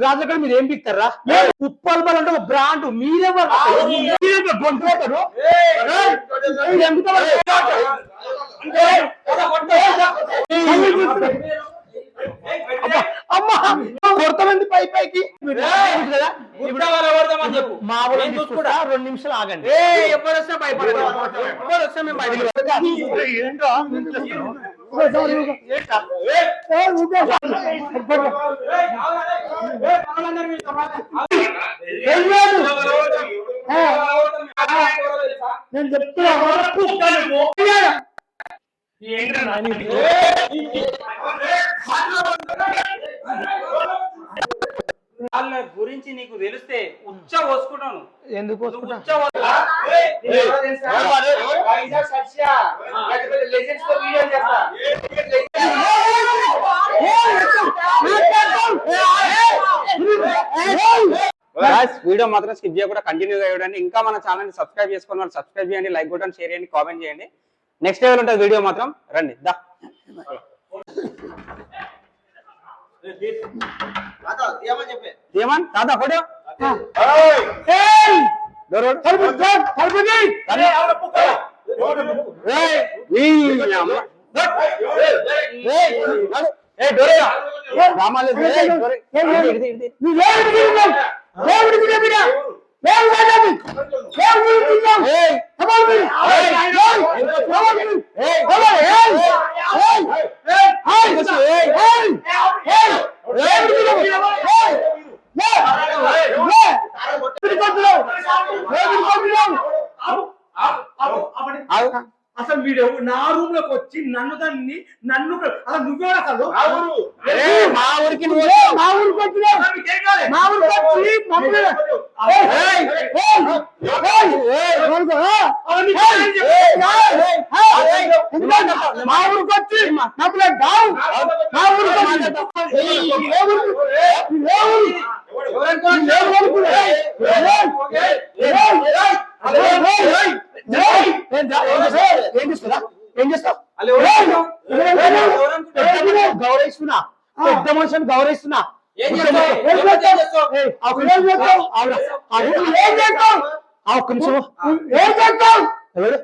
రాజకీయ మీరు ఏం పిక్తారా ఉప్పల్ బల్ అంటే ఒక బ్రాండ్ మీరెవరు మీరెవరు అమ్మా కొడతామంది పై పైకి కదా చూసుకుంటా రెండు నిమిషాలు ఆగండి ఎవరు వస్తే భయపడదు ఎప్పుడు వచ్చినా మేము బయటకు నేను వాళ్ళ గురించి నీకు తెలిస్తే ఉచ్చ పోసుకుంటాను ఎందుకు వీడియో మాత్రం స్కిప్ చేయకుండా కంటిన్యూగా చూడండి ఇంకా మన ఛానల్ సబ్స్క్రైబ్ చేసుకుని వాళ్ళు సబ్స్క్రైబ్ చేయండి లైక్ కొట్టండి షేర్ చేయండి కామెంట్ చేయండి. నెక్స్ట్ లెవెల్ ఉంటుంది వీడియో మాత్రం రండి దా ఏమన్ తాత ఫోటో ఏయ్! తలుపు నా రూమ్లోకి వచ్చి నన్ను దాన్ని నన్ను అసలు నువ్వే అసలు మా ఊరికి! మా ఊరికి? మా ఊరికి వచ్చి మా ఊరికి వచ్చి దావు మా ఊరికి వచ్చి ఊరికి? ఏ చేస్తావు? గౌరవిస్తున్నా. పెద్ద మనిషిని గౌరవిస్తున్నా. ఒక్క నిమిషం. ఏం చేస్తావు? ఎవరు?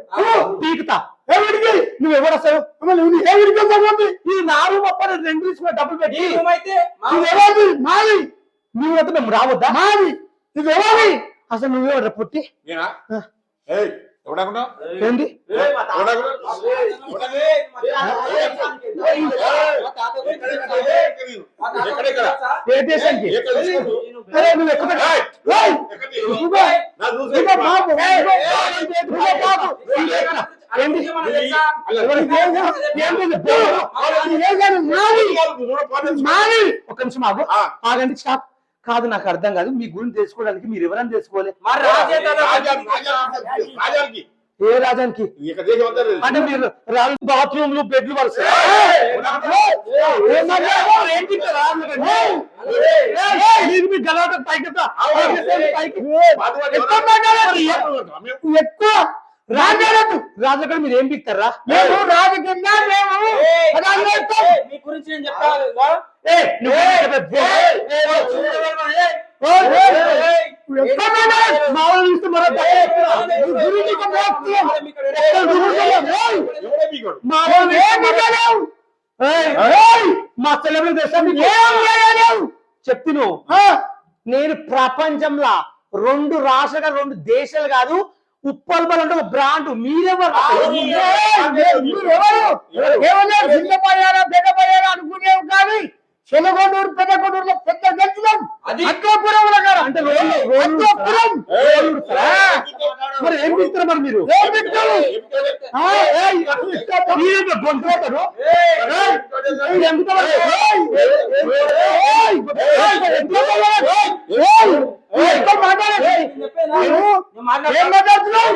పీకుతా. ఎవరికి నువ్వు ఎవరు అసలు నువ్వు ఎవరికి వస్తావు? ఇది నా రూమ్ అప్ప రెండు తీసుకున్న డబ్బులు పెట్టి. మాది. నువ్వు అయితే మేము రావద్దా? మాది. ఎవరి అసలు నువ్వెవరు పుట్టి? ఏంది? ఏ దేశానికి? అరే నువ్వు! ఎక్కడ ఏంది? ఏంది మాది ఒక నిమిషం ఆగు. ఆగండి స్టాప్. కాదు నాకు అర్థం కాదు. మీ గురించి తెలుసుకోవడానికి మీరు ఎవరైనా తెలుసుకోవాలి? ఏ రాజానికి. అంటే మీరు రాజు బాత్రూమ్లు బెడ్లు వరుస గలవట పైకి. పైకి ఎక్కువ రాజారాజు రాజకీయ మీరు ఏం పిక్తారా మేము రాజకీయంగా మేము. మీ గురించి నేను. మా నువ్వు నేను ప్రపంచంలో రెండు రాష్ట్రాలు రెండు దేశాలు కాదు ఉప్పల్ బల్ అంటే ఒక బ్రాండ్. మీరెవరు? మీరెవరు? ఏమన్నా పెద్దపోయారా అనుకునేవి కానీ చెలగొండూరు పెద్దగొండూరులో పెద్ద గెలుచుదాం అది- అక్కాపురం గారు అంటే ఆ, మరి ఏం పిస్తారు మరి మీరు ఏం. ఏం మాట్లాడుతున్నావు?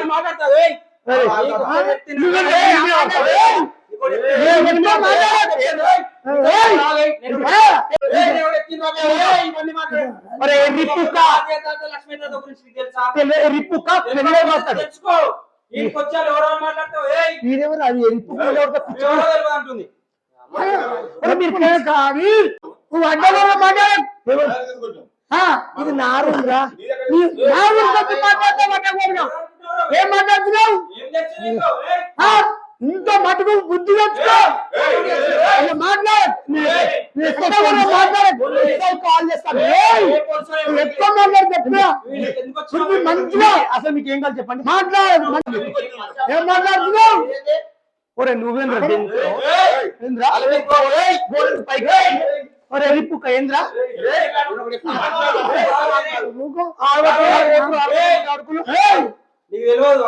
ఏయ్, ఏయ్, మాట్లాడు, మాట్లాడతావు? మీరెవరు అది తెలియదు అంటుంది. మీరు కాదు. నువ్వు అడ్డలో మాట్లాడు. ఆ, ఇది నా రూమ్ రా. నీ రూమ్ తప్పి మాట్లాడతా మాట్లాడకూడదు ఏం మాట్లాడుతున్నావు? ఇంత మటుకు బుద్ధి తెచ్చుకో. మాట్లాడు. కాల్ చేస్తాను మాట్లాడు మంచిగా అసలు మీకు ఏం కావాలి చెప్పండి? మాట్లాడు. మంచి- ఏం మాట్లాడుతున్నావు? ఒరే నువ్వేంద్ర ఒరే రిప్పుక ఏంద్రా! నీకు తెలియదు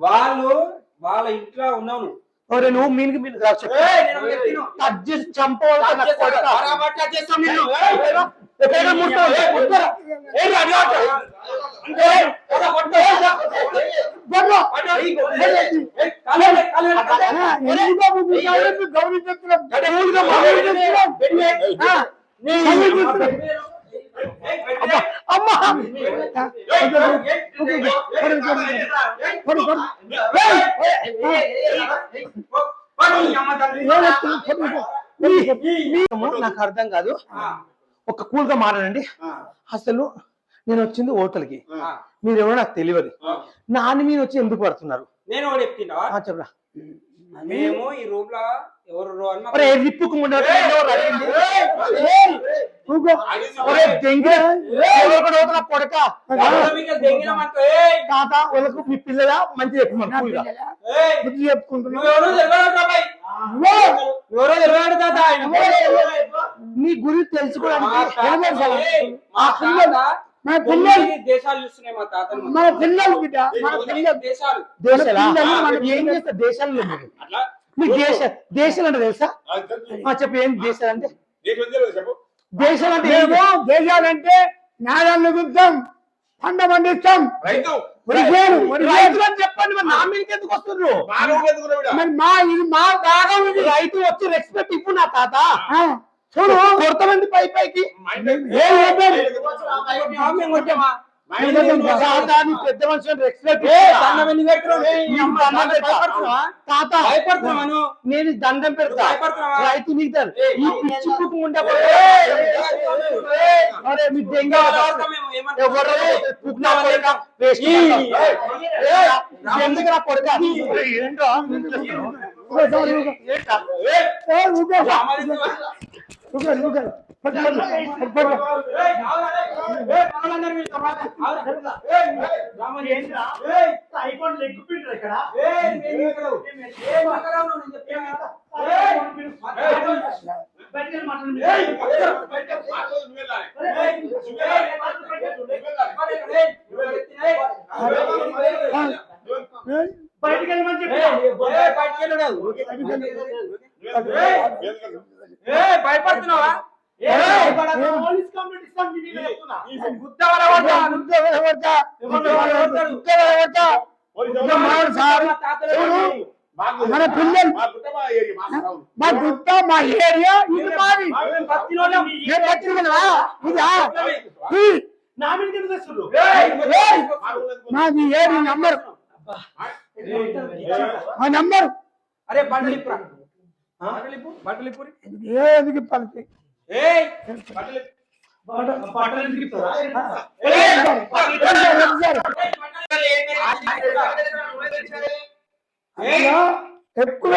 వాళ్ళు వాళ్ళ ఇంట్లో ఉన్నావు. ఒరే నువ్వు మీనికి మీరు. కట్ చేసి అమ్మా! నాకు అర్థం కాదు. ఆ, ఒక కూల్గా మాట్లాడండి అసలు నేను వచ్చింది హోటల్కి. మీరెవరో నాకు తెలియదు. నాని మీరు వచ్చి ఎందుకు పడుతున్నారు? నేను చెప్తున్నా. చెప్పరా. మేము ఈ రూమ్లో ఎవరు రిప్పుకు కొడక? తాత వాళ్ళకు మీ పిల్లల? మంచి ఏయ్, బుద్ధి తాత. మీ గురించి తెలుసుకోవడానికి మా పిల్లలు తాత మా పిల్లలు. దేశాలు చూస్తున్నాయి మా తాతను మన పిల్లలు బిడ్డ. మన పిల్లలు. దేశాలు. దేశాలు? మనం ఏం చేస్తారు? దేశాల్లో మీరు? అట్లా? మీకు దేశ దేశాలు అంటే తెలుసా చెప్పు. ఏం దేశాలు అంటే దేశాలు అంటే ఏమో దేశాలంటే న్యాయాన్ని గుద్దాం పంట పండిస్తాం. రైతులు అని చెప్పండి మరి నా మీదకి ఎందుకు వస్తున్నారు? మరి మా ఇది మా భాగం ఇది. రైతు వచ్చి రెస్పెక్ట్ ఇవ్వు నా తాత. చూడు. కొడతామంది పై పైకి. ఏం పెద్ద మనిషి రెస్పెక్ట్ ఏయ్, దండం ఎందుకు పెడుతున్నావు? ఏయ్, నీ అమ్మ దండం తాత పెడతా. భయపడుతున్నావా? తాత భయపడుతున్నావా నువ్వు? నేను దండం పెడతా? రైతు నీకు ఈ పిచ్చి ఎందుకు నా కొడుక ఏంటో ఏయ్, రామాదిత్య. ఏయ్, ఆవురా, ఏయ్, ఏయ్, మనలందరూ వీళ్ళతో మాట్లాడు. ఆవురా. ఏయ్, రామాదిత్య. ఏయ్, ఏయ్, నేను ఇక్కడ. ఏయ్, పక్కన చూడు. మాకు- మన పిల్లలు- మా గుట్ట మా ఏరియా, మా. మా మా ఇది మాది. మీద. మా ఏది నంబర్? ఆ నంబర్? అరే బట్టలు ఇప్పురా? బట్టలు ఇప్పు బట్టలు ఇప్పు ఏది పలికి ఏయ్! బట్టలు బట్టలు ఎందుకు ఇస్తారా? ఎక్కువ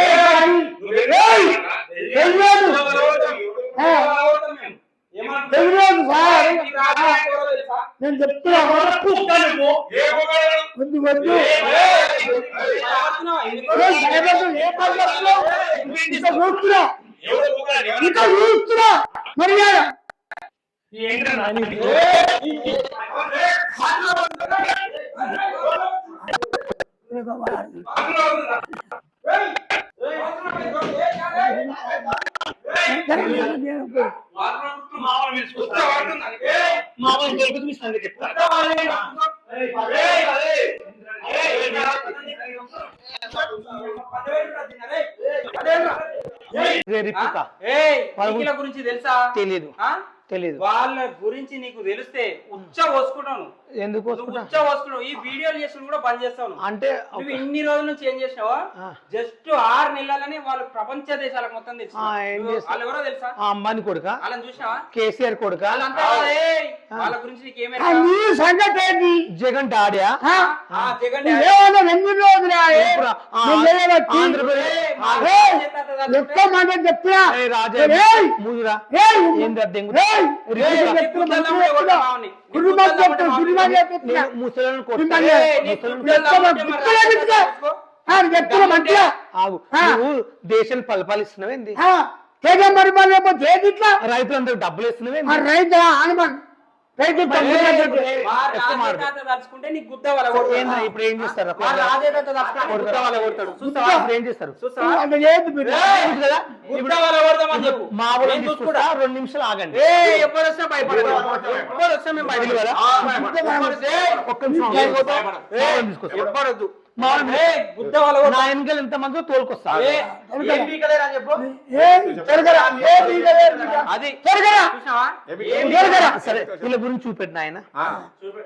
నేను చెప్తున్నా? వద్దు వద్దు చూస్తున్నా? ఇంకా చూస్తున్నా మర్యాద ఏంటన్నా నీకు? మామూలు దొరుకుతుంది మీ సంగతి చెప్తా. ఏయ్ ఇదే రిప్లికా. ఏయ్ వాళ్ళ వీళ్ళ గురించి తెలుసా తెలీదు ఆ? తెలీదు. వాళ్ళ గురించి నీకు తెలిస్తే ఉచ్చ పోసుకుంటాను. ఎందుకు? ఉచ్చ పోసుకున్నావు ఈ వీడియోలు చేసుడు కూడా బంద్ చేస్తావు అంటే నువ్వు ఇన్ని రోజుల నుంచి ఏం చేసినావా. జస్ట్ ఆరు నెలలని వాళ్ళు ప్రపంచ దేశాలకు మొత్తం తెలుసు. వాళ్ళు ఎవరో తెలుసా? ఆ అంబానీ కొడుక? వాళ్ళని చూసినావా? కేసీఆర్ కొడుక? వాళ్ళ గురించి నీకు ఆ, ఏమైనా నీ సంగతి ఏంటి జగన్ డాడియా? జగన్ ఆంధ్రప్రదేశ్. ఏయ్, రాజా ఏయ్, నమ్ముడే చెప్తున్నా, మరి మరి రైతులందరూ డబ్బులు ఇస్తున్నావేంది ఆ రైతు రైతు ఇప్పుడు ఏం చేస్తారు? ఏం చేస్తారు? మా. రెండు నిమిషాలు ఆగండి. ఏయ్, ఎవ్వరు వచ్చినా భయపడదు. ఒక్క నిమిషం తీసుకొస్తా. మా నా ఎంత మంది? అది? సరే వీళ్ళ గురించి చూపెట్టిన ఆయన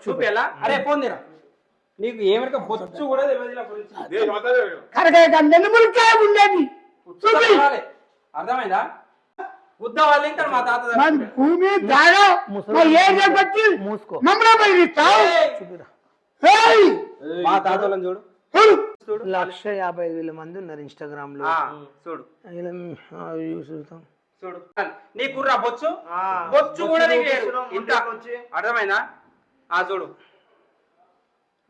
చూపేలా అరే ఫోన్ తీరా. నీకు ఏమనక బొచ్చు కూడా తెలియదు ఉండేది. అర్థమైందా? వాళ్ళు ఇంకా తాత. భూమి మూసుకో. మమ్మల్ని మా తాత వాళ్ళని చూడు. చూడు. లక్ష యాభై ఐదు వేల మంది ఉన్నారు ఇన్స్టాగ్రామ్లో. చూడు. చూస్తాం నీ కుర్రా బొచ్చు. బొచ్చు కూడా ఇంత అర్థమైందా? ఆ చూడు.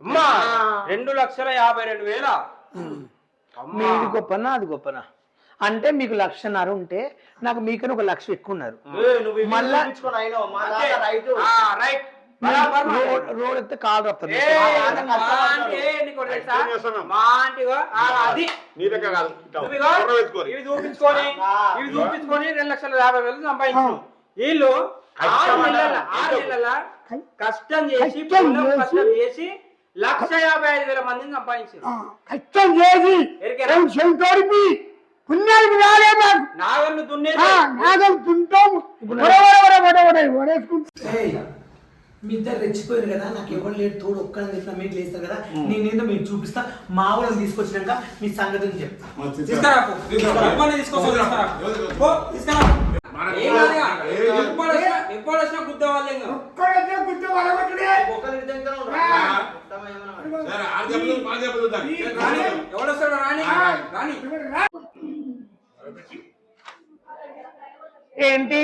అమ్మా! రెండు లక్షల యాభై రెండు వేల. మీది గొప్పనా అది గొప్పనా అంటే మీకు లక్షన్నర ఉంటే నాకు మీకన్నా ఒక లక్ష ఎక్కువ ఉన్నారు. మళ్ళా రైట్. రోడ్ రోడ్ ఎత్తే కాలు రప్తారు ఏ, మా అంటే నీకు ఒకటి తెలుసా? మా అంటే ఇగో, ఆ, అది. నీ దగ్గర కాదు నువ్వు ఇగో, కుర్ర పెట్టుకోని. ఇవి చూపించుకొని ఇవి చూపించుకొని రెండు లక్షల యాభై వేలు సంపాదించు. వీళ్ళు ఆరు నెలల ఆరు నెలల కష్టం చేసి కష్టం చేసి- కష్టం చేసి లక్ష యాభై ఐదు వేల మందిని సంపాదించారు. కష్టం చేసి? చెవితోడిపి పుణ్యానికి రాలే మాకు. నాగన్ను దున్నేది ఆ, నాగం తింటాం ఒరే, మీ ఇద్దరు రెచ్చిపోయారు కదా నాకు ఎవరు లేడు తోడు ఒక్కని చెప్పిన మీకు లేస్తారు కదా నేనేందో మీకు చూపిస్తా మా వాళ్ళని తీసుకొచ్చినాక మీ చెప్తా. రాని ఏంటి?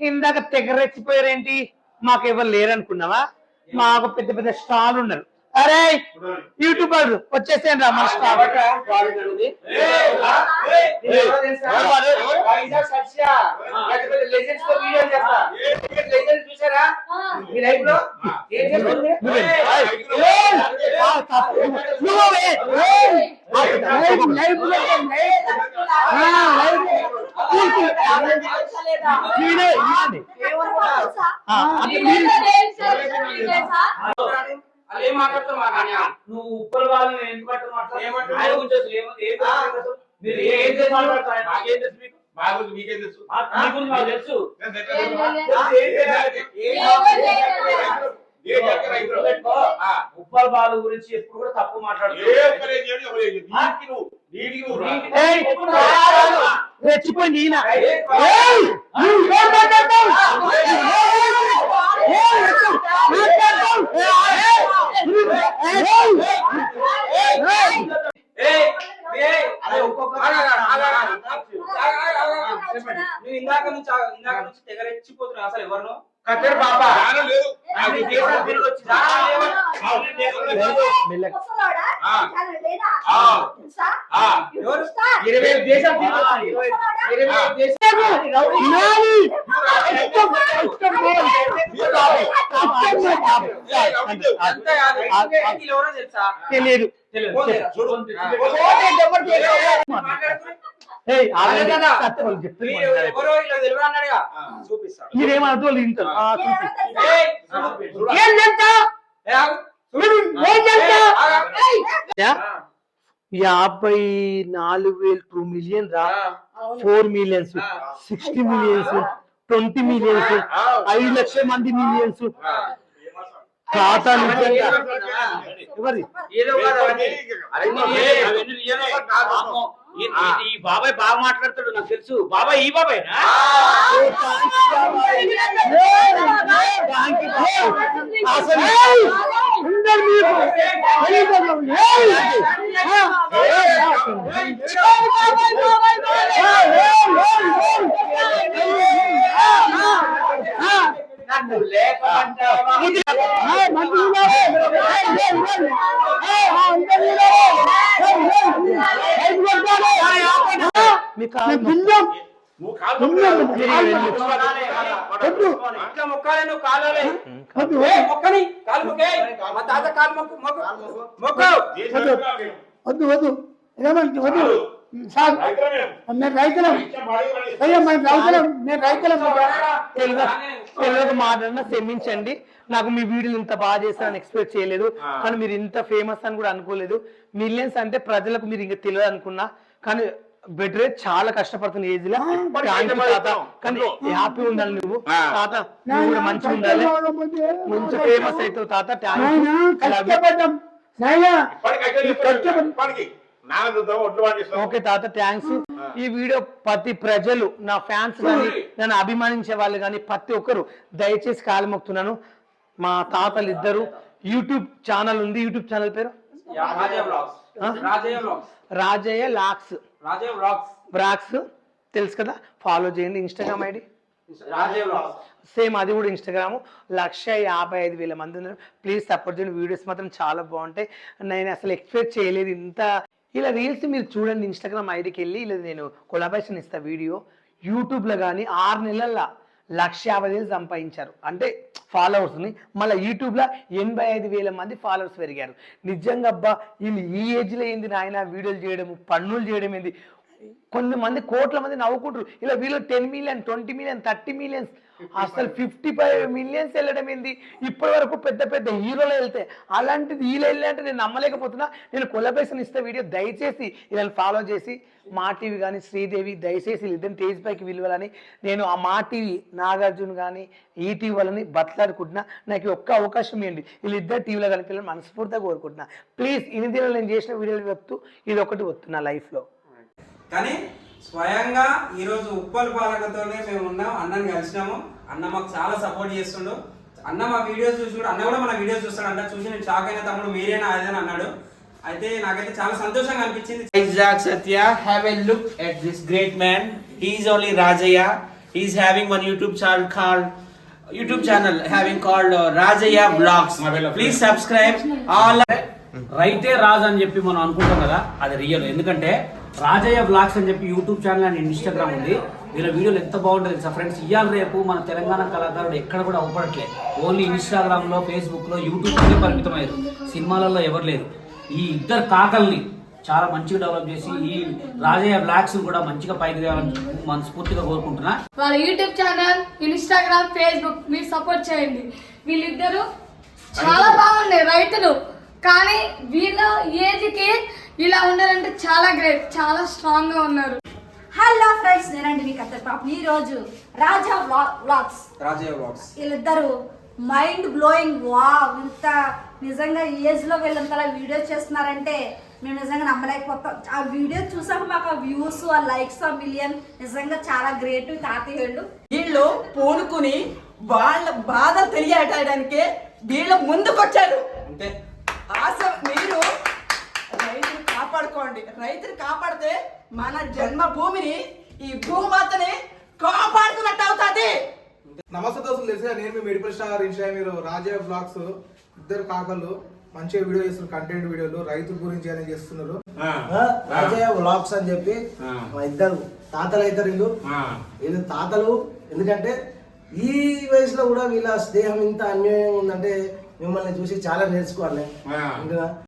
ఇందాక తెగ రెచ్చిపోయారేంటి? మాకు ఎవరు లేరనుకున్నావా మాకు పెద్ద పెద్ద స్టాల్ ఉన్నారు అరే యూట్యూబర్ వచ్చేసాను రా మా స్టాల్ ఏం మాట్లాడుతావు మా కన్యా? నువ్వు ఉప్పల వాళ్ళని ఎందుకు పట్టమంటావు? ఏమంటున్నావు? ఆయన గురించి అసలు ఏమో- ఏం తెలుసు? మీరు ఏం చేసి తెలుసు మీకు? మా గురించి మీకేం తెలుసు మీ గురించి తెలుసు. ఉప్పల బాలు గురించి ఎప్పుడు కూడా తప్పు మాట్లాడుతూ ఏ ఒక్కరు ఏం చేయడు, ఎవరు ఏం చేయడు. నీటికి నువ్వు, నీటికి నువ్వు రా. రెచ్చిపోయింది! నువ్వు ఇందాక నుంచి ఇందాక నుంచి తెగ రెచ్చిపోతున్నావు అసలు ఎవరు కత్తెర. జ్ఞానం లేదు. నాకు దేశం దేశం తిరిగి వచ్చి జ్ఞానం లేవా? అవును, లేదు. మెల్లగా. ఆ. ఆ. ఆ. ఎవరు? ఇరవై వచ్చాను. ఇరవై తెలుసా తెలియదు తెలియదు. యాభై నాలుగు వేలు టూ మిలియన్ రా. Four millions. Sixty millions. Twenty millions. ఐదు లక్షల మంది మిలియన్స్. ఖాతా నిజంగా ఈ బాబాయ్ బాగా మాట్లాడతాడు నాకు తెలుసు. బాబాయ్ ఈ బాబాయ్ అసలు నన్ను మొక్కు వద్దు వద్దు ఏమంటే వద్దు సార్ మేము రైతులం. అయ్యా మేము రైతులం. మేము రైతులం. తెలుగు మాట్లాడినా క్షమించండి. నాకు మీ వీడియోలు ఇంత బాగా చేస్తారని ఎక్స్పెక్ట్ చేయలేదు. కానీ మీరు ఇంత ఫేమస్ అని కూడా అనుకోలేదు. మిలియన్స్ అంటే ప్రజలకు మీరు ఇంకా తెలియదు అనుకున్నా. కానీ బెటరే చాలా కష్టపడుతున్న ఏజ్లో. కానీ హ్యాపీ ఉండాలి నువ్వు? తాత నువ్వు కూడా మంచిగా ఉండాలి. మంచి ఫేమస్ అవుతావు తాత. థ్యాంక్ ఓకే తాత థ్యాంక్స్ ఈ వీడియో ప్రతి ప్రజలు నా ఫ్యాన్స్ కానీ నన్ను అభిమానించే వాళ్ళు కానీ ప్రతి ఒక్కరు దయచేసి కాలు మొక్కుతున్నాను. మా తాతలు ఇద్దరు. యూట్యూబ్ ఛానల్ ఉంది. యూట్యూబ్ ఛానల్ పేరు? రాజయ్య లాక్స్ బ్రాక్స్ తెలుసు కదా? ఫాలో చేయండి. Instagram ID? సేమ్ అది కూడా ఇన్స్టాగ్రామ్ లక్ష యాభై ఐదు వేల మంది ఉన్నారు. ప్లీజ్ సపోర్ట్ చేయండి. వీడియోస్ మాత్రం చాలా బాగుంటాయి. నేను అసలు ఎక్స్పెక్ట్ చేయలేదు ఇంత ఇలా రీల్స్ మీరు చూడండి ఇన్స్టాగ్రామ్ ఐడికి వెళ్ళి ఇలా నేను కొలాబరేషన్ ఇస్తా వీడియో యూట్యూబ్లో కానీ ఆరు నెలల్లో లక్ష యాభై వేలు సంపాదించారు. అంటే ఫాలోవర్స్ని మళ్ళీ యూట్యూబ్లో ఎనభై ఐదు వేల మంది ఫాలోవర్స్ పెరిగారు. నిజంగా అబ్బా వీళ్ళు ఈ ఏజ్లో ఏంది నాయన? వీడియోలు చేయడం పన్నులు చేయడం ఏంది? కొంతమంది కోట్ల మంది నవ్వుకుంటారు. ఇలా వీళ్ళు ten million twenty million thirty millions అసలు ఫిఫ్టీ ఫైవ్ మిలియన్స్ వెళ్ళడం ఏంది? ఇప్పటి వరకు పెద్ద పెద్ద హీరోలు వెళ్తే అలాంటిది వీళ్ళు వెళ్ళాలంటే నేను నమ్మలేకపోతున్నా. నేను కొలబరేషన్ ఇస్తే వీడియో దయచేసి ఇలా ఫాలో చేసి మా టీవీ కానీ శ్రీదేవి దయచేసి ఇద్దరిని తేజ్ పైకి విలువలని నేను ఆ మా టీవీ నాగార్జున కానీ ఈ టీవీ వాళ్ళని బతలాడుకుంటున్నా. నాకు ఒక్క అవకాశం ఏంటి వీళ్ళిద్దరు టీవీలో కనిపించాలని మనస్ఫూర్తిగా కోరుకుంటున్నా. ప్లీజ్ ఇన్ని దినాలు నేను చేసిన వీడియోలు చెప్తూ ఇది ఒకటి వస్తున్నా లైఫ్లో. కానీ స్వయంగా ఈరోజు ఉప్పల్ పాలకతోనే మేము ఉన్నాం అన్నని కలిసినాము అన్న మాకు చాలా సపోర్ట్ చేస్తుండు అన్న మా వీడియోస్ చూసి కూడా అన్న కూడా మన వీడియోస్ చూస్తాడు అన్న చూసి నేను షాక్ అయిన తమ్ముడు మీరేనా అదేనా అన్నాడు అయితే నాకైతే చాలా సంతోషంగా అనిపించింది a look at this great man. He is only Rajaya. He is having one YouTube channel called YouTube channel having called uh, Rajaya Vlogs. Please subscribe all. రైతే రాజ్ అని చెప్పి మనం అనుకుంటాం కదా అది రియల్ ఎందుకంటే రాజయ్య బ్లాగ్స్ అని చెప్పి యూట్యూబ్ ఛానల్ అండ్ ఇన్స్టాగ్రామ్ ఉంది. వీళ్ళ వీడియోలు ఎంత బాగుంటుంది తెలుసా ఫ్రెండ్స్? ఇవాళ రేపు మన తెలంగాణ కళాకారుడు ఎక్కడ కూడా అవపడట్లేదు ఓన్లీ ఇన్స్టాగ్రామ్లో ఫేస్బుక్లో యూట్యూబ్లోనే పరిమితమయ్యారు సినిమాలలో ఎవరు లేరు. ఈ ఇద్దరు కాకల్ని చాలా మంచిగా డెవలప్ చేసి ఈ రాజయ్య బ్లాగ్స్ కూడా మంచిగా పైకి తేవాలని మనస్ఫూర్తిగా కోరుకుంటున్నా. వాళ్ళ యూట్యూబ్ ఛానల్ ఇన్స్టాగ్రామ్ ఫేస్బుక్ మీరు సపోర్ట్ చేయండి. వీళ్ళిద్దరూ చాలా బాగున్నాయి రైతులు. కానీ వీళ్ళ ఏజ్కి ఇలా ఉన్నారంటే చాలా గ్రేట్ చాలా స్ట్రాంగ్గా ఉన్నారు. హలో ఫ్రెండ్స్ నేనండి మీ కత్తెర పాప. ఈ రోజు రాజా వ్లాగ్స్ రాజయ్య బ్లాగ్స్ వీళ్ళిద్దరు మైండ్ బ్లోయింగ్ వా ఇంత నిజంగా ఏజ్లో వీళ్ళంతలా వీడియోస్ చేస్తున్నారంటే మేము నిజంగా నమ్మలేకపోతాం. ఆ వీడియో చూసాక మాకు ఆ వ్యూస్ ఆ లైక్స్ ఆ మిలియన్ నిజంగా చాలా గ్రేట్ తాతయ్య వీళ్ళు వీళ్ళు పూనుకుని వాళ్ళ బాధ తెలియటానికి వీళ్ళు ముందుకొచ్చారు. అంతే. ఆశ మీరు రైతుని కాపాడుకోండి. రైతుని కాపాడితే మన జన్మభూమిని ఈ భూమాతని కాపాడుకున్నట్టు అవుతుంది. నమస్తే దోస్తులు తెలుసా నేను మీ మెడికల్ స్టార్ ఇన్స్టా మీరు రాజా బ్లాగ్స్. ఇద్దరు కాకలు మంచిగా వీడియో చేస్తున్నారు కంటెంట్ వీడియోలు రైతుల గురించి అనేది చేస్తున్నారు. రాజయ్య వ్లాగ్స్ అని చెప్పి మా ఇద్దరు తాతలు అవుతారు వీళ్ళు. వీళ్ళు తాతలు ఎందుకంటే ఈ వయసులో కూడా వీళ్ళ స్నేహం ఇంత అన్యోన్యం ఉందంటే మిమ్మల్ని చూసి చాలా నేర్చుకోవాలి.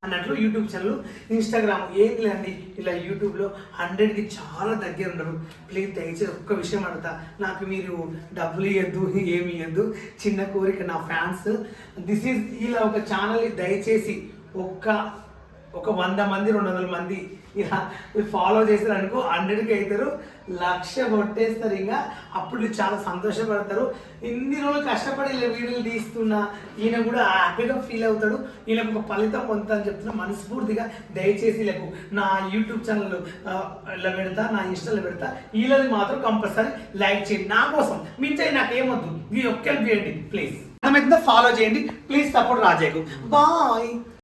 అన్నట్లు యూట్యూబ్ ఛానల్ ఇన్స్టాగ్రామ్ ఏంటి అండి ఇలా యూట్యూబ్లో హండ్రెడ్కి చాలా దగ్గర ఉండరు. ప్లీజ్ దయచేసి ఒక్క విషయం అడుగుతా. నాకు మీరు డబ్బులు ఇవ్వద్దు ఏమి ఇవ్వద్దు చిన్న కోరిక నా ఫ్యాన్స్. దిస్ ఈజ్ ఇలా ఒక ఛానల్ని దయచేసి ఒక్క ఒక వంద మంది రెండు వందల మంది ఇలా ఫాలో చేశారు అనుకో హండ్రెడ్కి అవుతారు లక్ష కొట్టేస్తారు ఇంకా. అప్పుడు చాలా సంతోషపడతారు. ఇన్ని రోజులు కష్టపడి ఇలా వీడియోలు తీస్తున్నా ఈయన కూడా హ్యాపీగా ఫీల్ అవుతాడు. ఈయనకు ఒక ఫలితం పొందుతాను చెప్తున్నా మనస్ఫూర్తిగా. దయచేసి లేకు నా యూట్యూబ్ ఛానల్ ఇలా పెడతా నా ఇన్స్టాలో పెడతా. వీళ్ళది మాత్రం కంపల్సరీ లైక్ చేయండి. నా కోసం మించే నాకు ఏమొద్దు. ఈ ఒక్క చేయండి ప్లీజ్ ఫాలో చేయండి. ప్లీజ్ సపోర్ట్ రాజేకు బాయ్